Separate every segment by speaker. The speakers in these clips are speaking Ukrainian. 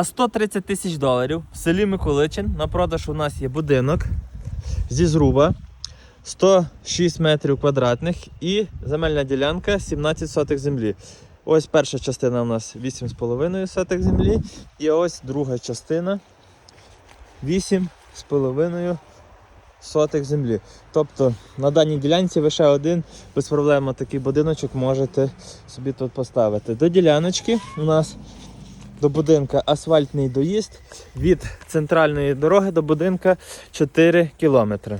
Speaker 1: За 130 тисяч доларів в селі Миколичин на продаж у нас є будинок зі зруба 106 метрів квадратних і земельна ділянка 17 сотих землі. Ось перша частина у нас 8,5 сотих землі, і ось друга частина 8,5 сотих землі. Тобто на даній ділянці ви ще один без проблем такий будиночок можете собі тут поставити. До діляночки у нас до будинка асфальтний доїзд від центральної дороги до будинка 4 кілометри.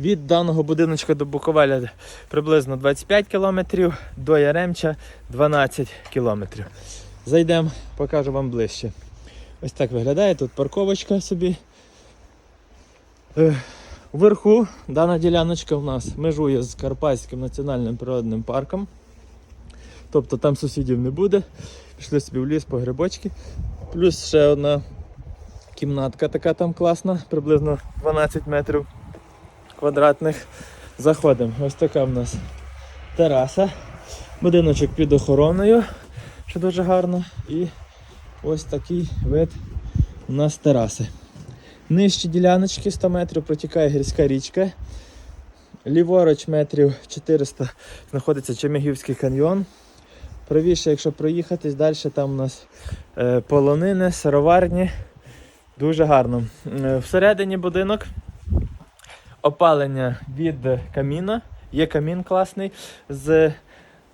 Speaker 1: Від даного будиночка до Буковеля приблизно 25 кілометрів, до Яремча 12 кілометрів. Зайдемо, покажу вам ближче. Ось так виглядає тут парковочка собі. Е, Вверху дана діляночка у нас межує з Карпатським національним природним парком. Тобто там сусідів не буде. Пішли собі в ліс по грибочки. Плюс ще одна кімнатка така там класна, приблизно 12 метрів квадратних. Заходимо. Ось така в нас тераса. Будиночок під охороною, що дуже гарно. І ось такий вид у нас тераси. Нижчі діляночки 100 метрів протікає гірська річка. Ліворуч метрів 400 знаходиться Чемігівський каньйон. Правіше, якщо проїхатись, далі там у нас е, полонини, сироварні. Дуже гарно. Е, всередині будинок опалення від каміна. Є камін класний з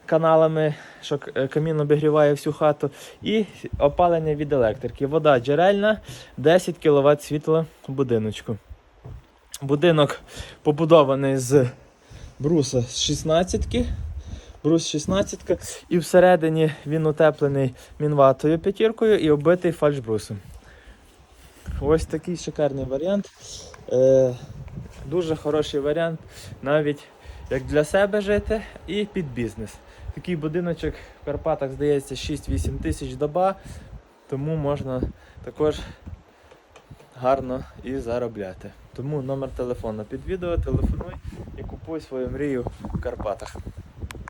Speaker 1: каналами, що е, камін обігріває всю хату. І опалення від електрики. Вода джерельна, 10 кВт світла в будиночку. Будинок побудований з бруса з 16 брус 16 і всередині він утеплений мінватою п'ятіркою і оббитий фальшбрусом. Ось такий шикарний варіант. Е, дуже хороший варіант навіть як для себе жити і під бізнес. Такий будиночок в Карпатах здається 6-8 тисяч доба, тому можна також гарно і заробляти. Тому номер телефону під відео, телефонуй і купуй свою мрію в Карпатах.